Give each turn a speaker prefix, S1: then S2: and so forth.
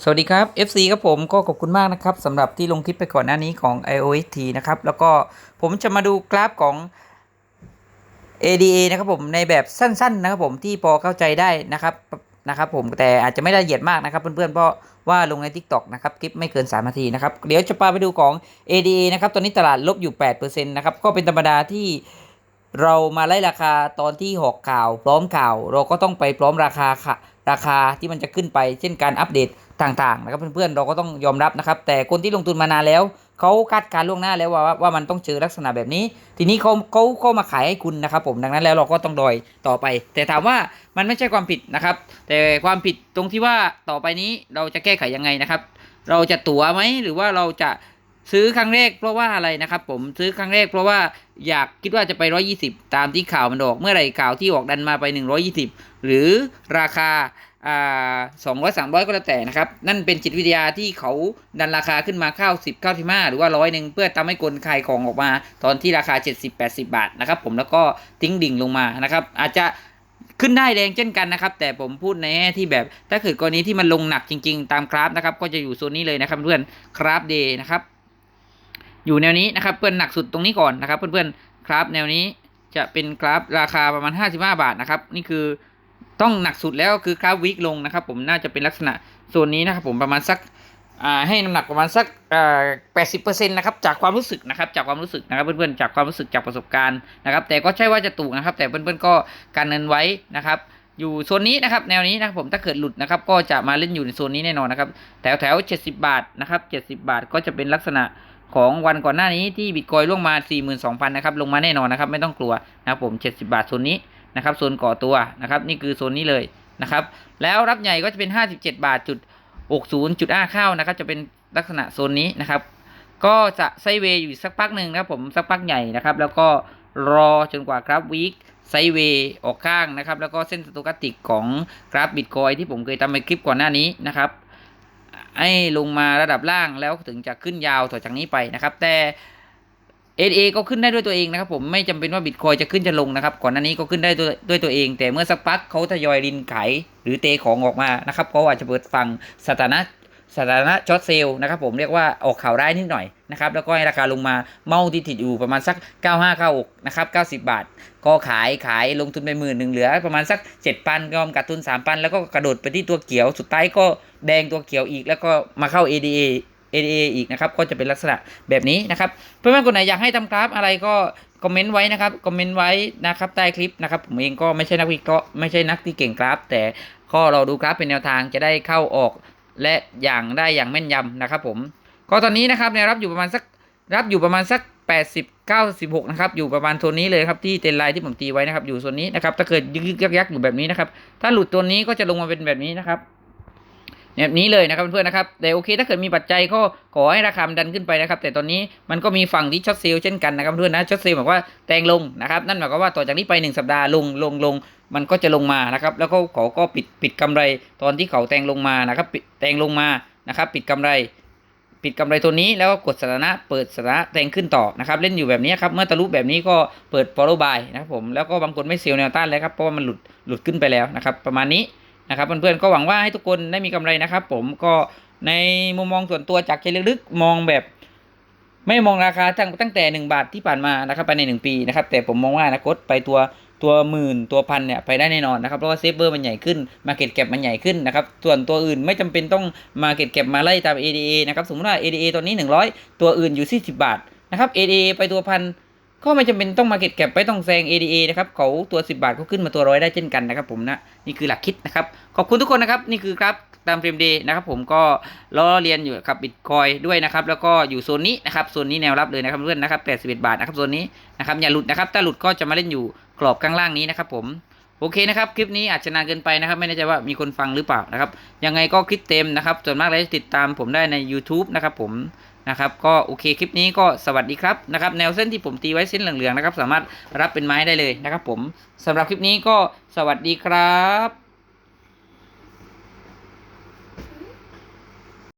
S1: สวัสดีครับ FC ครับผมก็ขอบคุณมากนะครับสำหรับที่ลงคลิปไปก่อนหน้านี้ของ iOS นะครับ แล้วก็ผมจะมาดูกราฟของ ADA นะครับผมในแบบสั้น ๆ นะครับผมที่พอเข้าใจได้นะครับนะครับผมแต่อาจจะไม่ละเอียดมากนะครับ เพื่อนๆเพราะว่าลงใน TikTok นะครับคลิปไม่เกิน 3 นาทีนะครับ เดี๋ยวจะพาไปดูของ ADA นะครับตอนนี้ตลาดลบอยู่ 8%นะครับก็เป็นธรรมดาที่เรามาไล่ราคาตอนที่หอกข่าว พร้อมข่าว เราก็ต้องไปพร้อมราคาค่ะราคาที่มันจะขึ้นไป เช่นการอัปเดต ต่างๆนะครับเพื่อนๆเราก็ต้องยอมรับนะครับ แต่คนที่ลงทุนมานานแล้วเขาคาดการล่วงหน้าแล้วว่าว่าว่ามันต้องเจอลักษณะแบบนี้ ทีนี้เขาเขาเขามาขายให้คุณนะครับ ผมดังนั้นแล้วเราก็ต้องดอยต่อไป แต่ถามว่ามันไม่ใช่ความผิดนะครับ แต่ความผิดตรงที่ว่าต่อไปนี้เราจะแก้ไขยังไงนะครับ เราจะตั๋วไหมหรือว่าเราจะซื้อครั้งแรกเพราะว่าอะไรนะครับผมซื้อครั้งแรกเพราะว่าอยากคิดว่าจะไป 120 ตามที่ข่าวมันออก เมื่อไหร่ข่าวที่ออกดันมาไป 120 หรือราคา อ่าสองร้อยสามร้อยก็แล้วแต่นะครับ นั่นเป็นจิตวิทยาที่เขาดันราคาขึ้นมาเข้าสิบเก้าสิบห้าหรือว่าร้อยหนึ่งเพื่อทำให้กลขายของออกมา ตอนที่ราคา70 80บาทนะครับ ผมแล้วก็ทิ้งดิ่งลงมานะครับ อาจจะขึ้นได้แรงเช่นกันนะครับ แต่ผมพูดในแง่ที่แบบ ถ้าเกิดกรณีที่มันลงหนักจริง ๆ ตามกราฟนะครับ ก็จะอยู่โซนนี้เลยนะครับเพื่อนกราฟเดย์นะครับ อยู่แนวนี้นะครับ เพื่อนหนักสุดตรงนี้ก่อนนะครับ เพื่อนๆกราฟแนวนี้จะเป็นกราฟราคาประมาณ 55 บาทนะครับ นี่คือ ต้องหนักสุดแล้วคือกราฟวิกลงนะครับผมน่าจะเป็นลักษณะโซนนี้นะครับผมประมาณสักให้น้ำหนักประมาณสักอ่า80%นต์นะครับจากความรู้สึกนะครับจากความรู้สึกนะครับเพื่อนๆจากความรู้สึกจากประสบการณ์นะครับแต่ก็ใช่ว่าจะถูกนะครับ แต่เพื่อนๆก็การเงินไว้นะครับอยู่โซนนี้นะครับแนวนี้นะครับผมถ้าเกิดหลุดนะครับก็จะมาเล่นอยู่ในโซนนี้แน่นอนนะครับแถวแถว70บาทนะครับ70บาทก็จะเป็นลักษณะของวันก่อนหน้านี้ที่บิตคอยล่วงมา 42,000 นะครับ ลงมาแน่นอนนะครับ ไม่ต้องกลัวนะครับผม 70 บาทโซนนี้ นะครับโซนก่อตัวนะครับนี่คือโซนนี้เลยนะครับแล้วรับใหญ่ก็จะเป็น 57 บาทจุด60จุดอ้าเข้านะครับจะเป็นลักษณะโซนนี้นะครับ ก็จะไซเวย์อยู่สักพักหนึ่งนะครับผมสักพักใหญ่นะครับ แล้วก็รอจนกว่ากราฟวีคไซเวย์ออกข้างนะครับ แล้วก็เส้นสโตแคติกของกราฟบิตคอยที่ผมเคยทำในคลิปก่อนหน้านี้นะครับให้ลงมาระดับล่างแล้วถึงจะขึ้นยาวต่อจากนี้ไปนะครับ แต่ NA ก็ขึ้นได้ด้วยตัวเองนะครับผมไม่จำเป็นว่าบิตคอยจะขึ้นจะลงนะครับ ก่อนหน้านี้ก็ขึ้นได้ด้วยด้วยตัวเอง แต่เมื่อสักพักเขาทยอยรินขายหรือเตะของออกมานะครับเขาอาจจะเปิดฟังสถานะสถานะช็อตเซลล์นะครับผมเรียกว่าออกข่าวได้นิดหน่อยนะครับแล้วก็ให้ราคาลงมาเมาที่ติดอยู่ประมาณสัก 95 96นะครับ90 บาท ก็ขายขายลงทุนไปหมื่นหนึ่งเหลือ ประมาณสัก 7,000ยอมกัดทุน 3,000 แล้วก็กระโดดไปที่ตัวเขียวสุดท้ายก็แดงตัวเขียวอีกแล้วก็มาเข้า ADA ADA อีกนะครับ ก็จะเป็นลักษณะแบบนี้นะครับ เพื่อนๆคนไหนอยากให้ทำกราฟอะไรก็คอมเมนต์ไว้นะครับคอมเมนต์ไว้นะครับใต้คลิปนะครับผมเองก็ไม่ใช่นักวิเคราะห์ไม่ใช่นักที่เก่งกราฟ แต่ข้อเราดูกราฟเป็นแนวทางจะได้เข้าออก และอย่างได้อย่างแม่นยำนะครับ ผมก็ตอนนี้นะครับแนวรับอยู่ประมาณสักรับอยู่ประมาณสัก 80 96นะครับอยู่ประมาณโซนนี้เลยครับที่เต็นไลน์ที่ผมตีไว้นะครับอยู่โซนนี้นะครับถ้าเกิดยึกยักอยู่แบบนี้นะครับถ้าหลุดตัวนี้ก็จะลงมาเป็นแบบนี้นะครับ แบบนี้เลยนะครับเพื่อนๆนะครับแต่โอเคถ้าเกิดมีปัจจัยก็ขอให้ราคาดันขึ้นไปนะครับ แต่ตอนนี้มันก็มีฝั่งที่ช็อตเซล์เช่นกันนะครับเพื่อนนะช็อตเซล์บอกว่าแตงลงนะครับ นั่นหมายความว่าต่อจากนี้ไปหนึ่งสัปดาห์ลงลงลงมันก็จะลงมานะครับแล้วก็เขาก็ปิดปิดกำไรตอนที่เขาแตงลงมานะครับปิดแตงลงมานะครับ ปิดกำไร ปิดกำไรตัวนี้แล้วก็กดสถานะ เปิดสถานะแตงขึ้นต่อนะครับ เล่นอยู่แบบนี้ครับเมื่อทะลุแบบนี้ก็เปิด follow buy นะครับผมแล้วก็บางคนไม่เซลล์แนวต้านเลยครับเพราะว่ามันหลุดหลุดขึ้นไปแล้วนะครับ ประมาณนี้ นะครับเพื่อนๆก็หวังว่าให้ทุกคนได้มีกำไรนะครับ ผมก็ในมุมมองส่วนตัวจากใจลึกๆมองแบบ ไม่มองราคาตั้งตั้งแต่หนึ่งบาทที่ผ่านมานะครับไปในหนึ่งปีนะครับ แต่ผมมองว่าอนาคตไปตัวตัวหมื่นตัวพันเนี่ยไปได้แน่นอนนะครับเพราะว่าเซฟเบอร์มันใหญ่ขึ้นมาเก็ตแก็บมันใหญ่ขึ้นนะครับส่วนตัวอื่นไม่จำเป็นต้องมาเก็ตแก็บมาไล่ตาม ADA นะครับสมมติว่า ADA ตอนนี้ 100 ตัวอื่นอยู่ที่10 บาทนะครับ ADA ไปตัวพัน ก็ไม่จำเป็นต้องมาเก็ตแก็บไปต้องแซง ADA นะครับเขาตัว 10 บาทก็ขึ้นมาตัวร้อยได้เช่นกันนะครับผมนะนี่คือหลักคิดนะครับ ขอบคุณทุกคนนะครับ นี่คือครับตามเฟรมเดย์นะครับผมก็ล้อเรียนอยู่กับบิตคอยด้วยนะครับ แล้วก็อยู่โซนนี้นะครับโซนนี้แนวรับเลยนะครับเพื่อนนะครับ81 บาทนะครับโซนนี้นะครับอย่าหลุดนะครับถ้าหลุดก็จะมาเล่นอยู่กรอบข้างล่างนี้นะครับผมโอเคนะครับ คลิปนี้อาจจะนานเกินไปนะครับ ไม่แน่ใจว่ามีคนฟังหรือเปล่านะครับ ยังไงก็คลิปเต็มนะครับ ส่วนมากแล้วจะติดตามผมได้ใน YouTube นะครับผม นะครับก็โอเคคลิปนี้ก็สวัสดีครับนะครับแนวเส้นที่ผมตีไว้เส้นเหลืองๆนะครับ สามารถรับเป็นไม้ได้เลยนะครับผมสำหรับคลิปนี้ก็สวัสดีครับ